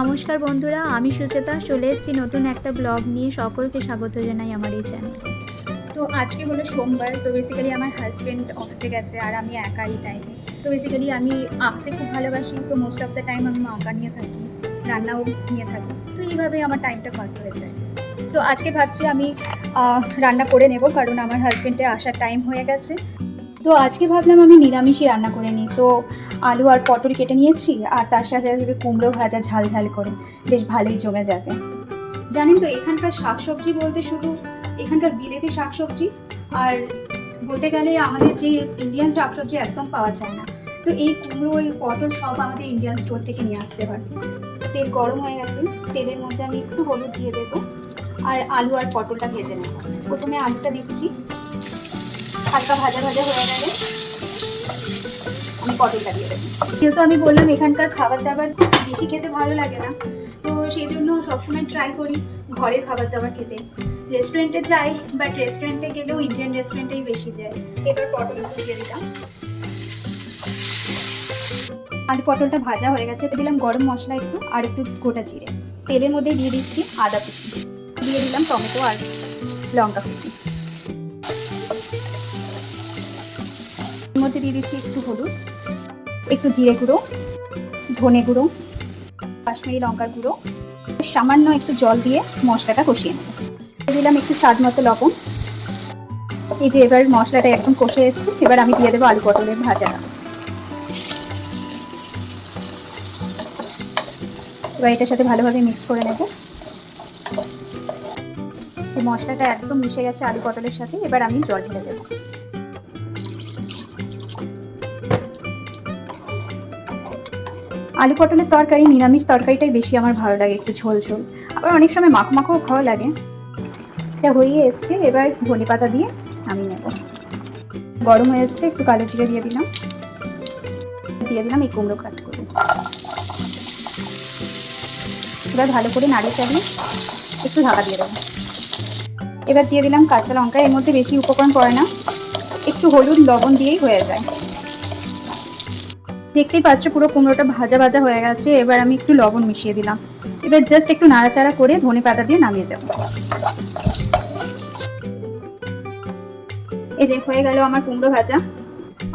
নমস্কার বন্ধুরা, আমি সুচেতা। চলে এসেছি নতুন একটা ব্লগ নিয়ে। সকলকে স্বাগত জানাই আমার এই চ্যানেল তো আজকে হলো সোমবার, তো বেসিক্যালি আমার হাজব্যান্ড অফিসে গেছে আর আমি একাই টাইম তো বেসিক্যালি আমি আঁকতে খুব ভালোবাসি, তো মোস্ট অফ দ্য টাইম আমি আঁকা নিয়ে থাকি, রান্নাও নিয়ে থাকি। তো এইভাবে আমার টাইমটা পাস হয়ে যায়। তো আজকে ভাবছি আমি রান্না করে নেব, কারণ আমার হাজব্যান্ডের আসার টাইম হয়ে গেছে। তো আজকে ভাবলাম আমি নিরামিষই রান্না করে নিই। তো আলু আর পটল কেটে নিয়েছি, আর তার সাথে সাথে কুমড়ো ভাজা ঝাল ঝাল করে বেশ ভালোই জমে যাবে। জানেন তো, এখানকার শাকসবজি বলতে শুধু এখানকার বিলেতি শাকসবজি, আর বলতে গেলে আমাদের যে ইন্ডিয়ান শাকসবজি একদম পাওয়া যায় না। তো এই কুমড়ো ওই পটল সব আমাদের ইন্ডিয়ান স্টোর থেকে নিয়ে আসতে হয়। তেল গরম হয়ে গেছে, তেলের মধ্যে আমি একটু হলুদ দিয়ে দেবো, আর আলু আর পটলটা ভেজে নেব। প্রথমে আলুটা দিচ্ছি। হালকা ভাজা ভাজা হয়ে গেলে আমি পটলটা যেহেতু আমি বললাম এখানকার খাবার দাবার বেশি খেতে ভালো লাগে না, তো সেই জন্য সবসময় ট্রাই করি ঘরের খাবার দাবার খেতে রেস্টুরেন্টে যাই বাট রেস্টুরেন্টে গেলেও ইন্ডিয়ান রেস্টুরেন্টেই বেশি যায়। এবার পটল দিয়ে দিলাম। আলু পটলটা ভাজা হয়ে গেছে দিলাম গরম মশলা একটু আর একটু গোটা জিরে। তেলের মধ্যে দিয়ে দিচ্ছি আদা কুচি। দিয়ে দিলাম টমেটো আর লঙ্কা কুচি। মধ্যে দিয়ে দিচ্ছি একটু হলুদ। একটু জিরে গুঁড়ো, ধনে গুঁড়ো, কাশ্মীরি লঙ্কার গুঁড়ো, সামান্য একটু জল দিয়ে মশলাটা কষিয়ে নেব। দিলাম একটু স্বাদ মতো লবণ। এই যে এবার মশলাটা একদম কষে এসছে, এবার আমি দিয়ে দেবো আলু পটলের ভাজাটা এবার এটার সাথে ভালোভাবে মিক্স করে নেব। মশলাটা একদম মিশে গেছে আলু পটলের সাথে, এবার আমি জল ঢেলে দেবো। আলু পটলের তরকারি, নিরামিষ তরকারিটাই বেশি আমার ভালো লাগে একটু ঝোল ঝোল। আবার অনেক সময় মাখো মাখোও ভালো লাগে। এটা হয়ে এসছে, এবার ধনে পাতা দিয়ে আমি নেব। গরম হয়ে এসছে, একটু কালো জিরে দিয়ে দিলাম। দিয়ে দিলাম এই কুমড়ো কাট করে এবার ভালো করে নাড়িয়ে চালিয়ে একটু ঢাকা দিয়ে দেবো। এবার দিয়ে দিলাম কাঁচা লঙ্কা, এর মধ্যে বেশি উপকরণ পড়ে না। একটু হলুদ, লবণ দিয়েই হয়ে যায়। দেখতেই পাচ্ছ পুরো কুমড়োটা ভাজা ভাজা হয়ে গেছে। এবার আমি একটু লবণ মিশিয়ে দিলাম। এবার জাস্ট একটু নাড়াচাড়া করে ধনে পাতা দিয়ে নামিয়ে দেবো। এই যে হয়ে গেল আমার কুমড়ো ভাজা।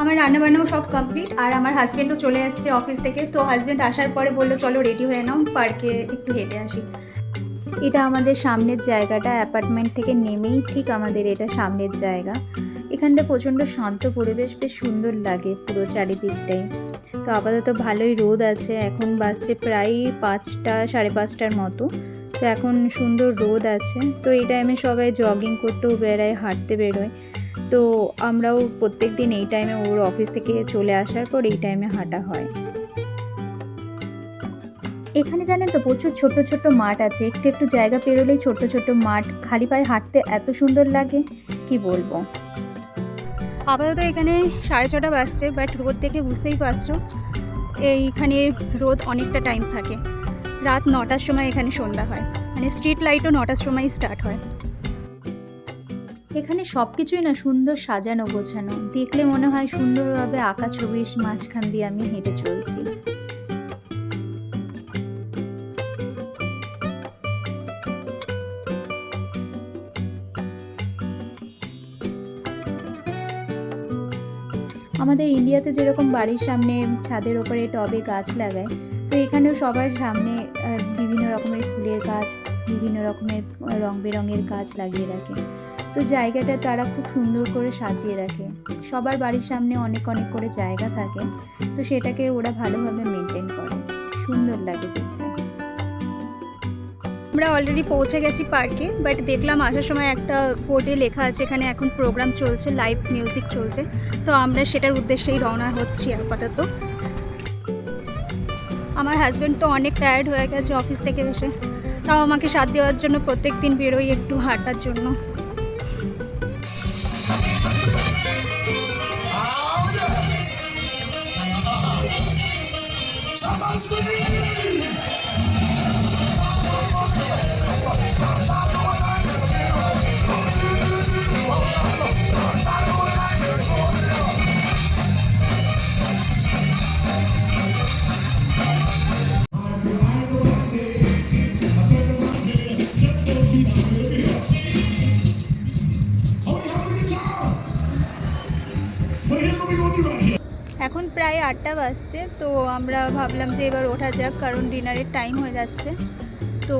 আমার রান্না বান্নাও সব কমপ্লিট আর আমার হাজব্যান্ডও চলে এসেছে অফিস থেকে। তো হাজব্যান্ড আসার পরে বলল, চলো রেডি হয়ে নাও পার্কে একটু হেঁটে আসি। এটা আমাদের সামনের জায়গাটা অ্যাপার্টমেন্ট থেকে নেমেই ঠিক আমাদের এটা সামনের জায়গা। এখানটা প্রচণ্ড শান্ত পরিবেশ, বেশ সুন্দর লাগে পুরো চারিদিকটাই। তো আপাতত ভালোই রোদ আছে, এখন বাজছে প্রায় পাঁচটা, সাড়ে পাঁচটার মতো। তো এখন সুন্দর রোদ আছে। তো এই টাইমে সবাই জগিং করতেও বেরোয় হাঁটতে বেরোয়। তো আমরাও প্রত্যেক দিন এই টাইমে ওর অফিস থেকে চলে আসার পর এই টাইমে হাঁটা হয়। এখানে জানেন তো প্রচুর ছোট ছোট মাঠ আছে। একটু একটু জায়গা পেরোলেই ছোট ছোট মাঠ। খালি পায়ে হাঁটতে এত সুন্দর লাগে, কি বলব? আপাতত এখানে সাড়ে ছটা বাজছে বাট রোদ দেখে বুঝতেই পারছ। এইখানে রোদ অনেকটা টাইম থাকে। রাত নটার সময় এখানে সন্ধ্যা হয়। মানে স্ট্রিট লাইটও নটার সময় স্টার্ট হয়। এখানে সব কিছুই না সুন্দর সাজানো গোছানো। দেখলে মনে হয় সুন্দরভাবে আঁকা ছবির মাঝখান দিয়ে আমি হেঁটে চলছি। আমাদের ইন্ডিয়াতে যেরকম বাড়ির সামনে ছাদের ওপরে টবে গাছ লাগায়, তো এখানেও সবার সামনে বিভিন্ন রকমের ফুলের গাছ, বিভিন্ন রকমের রং বেরঙের গাছ লাগিয়ে রাখে। তো জায়গাটা তারা খুব সুন্দর করে সাজিয়ে রাখে। সবার বাড়ির সামনে অনেক অনেক করে জায়গা থাকে, তো সেটাকে ওরা ভালোভাবে মেনটেন করে। সুন্দর লাগে দেখতে। আমরা অলরেডি পৌঁছে গেছি পার্কে বাট দেখলাম আসার সময় একটা বোর্ডে লেখা আছে, এখানে এখন প্রোগ্রাম চলছে লাইভ মিউজিক চলছে। তো আমরা সেটার উদ্দেশ্যেই রওনা হচ্ছি আপাতত। আমার হাজব্যান্ড তো অনেক টায়ার্ড হয়ে গেছে অফিস থেকে এসে। তাও আমাকে সাথ দেওয়ার জন্য প্রত্যেক দিন বেরোই একটু হাঁটার জন্য। Somebody's প্রায় আটটা বাজছে, তো আমরা ভাবলাম যে এবার ওঠা যাক, কারণ ডিনারের টাইম হয়ে যাচ্ছে। তো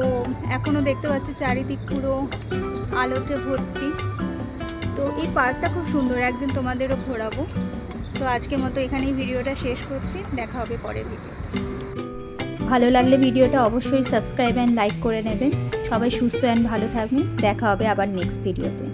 এখনও দেখতে পাচ্ছি চারিদিক পুরো আলোতে ভর্তি। তো এই পার্কটা খুব সুন্দর, একদিন তোমাদেরও ঘোরাবো। তো আজকের মতো এখানেই ভিডিওটা শেষ করছি, দেখা হবে পরের ভিডিও ভালো লাগলে ভিডিওটা অবশ্যই সাবস্ক্রাইব অ্যান্ড লাইক করে নেবেন সবাই সুস্থ অ্যান্ড ভালো থাকবেন। দেখা হবে আবার নেক্সট ভিডিওতে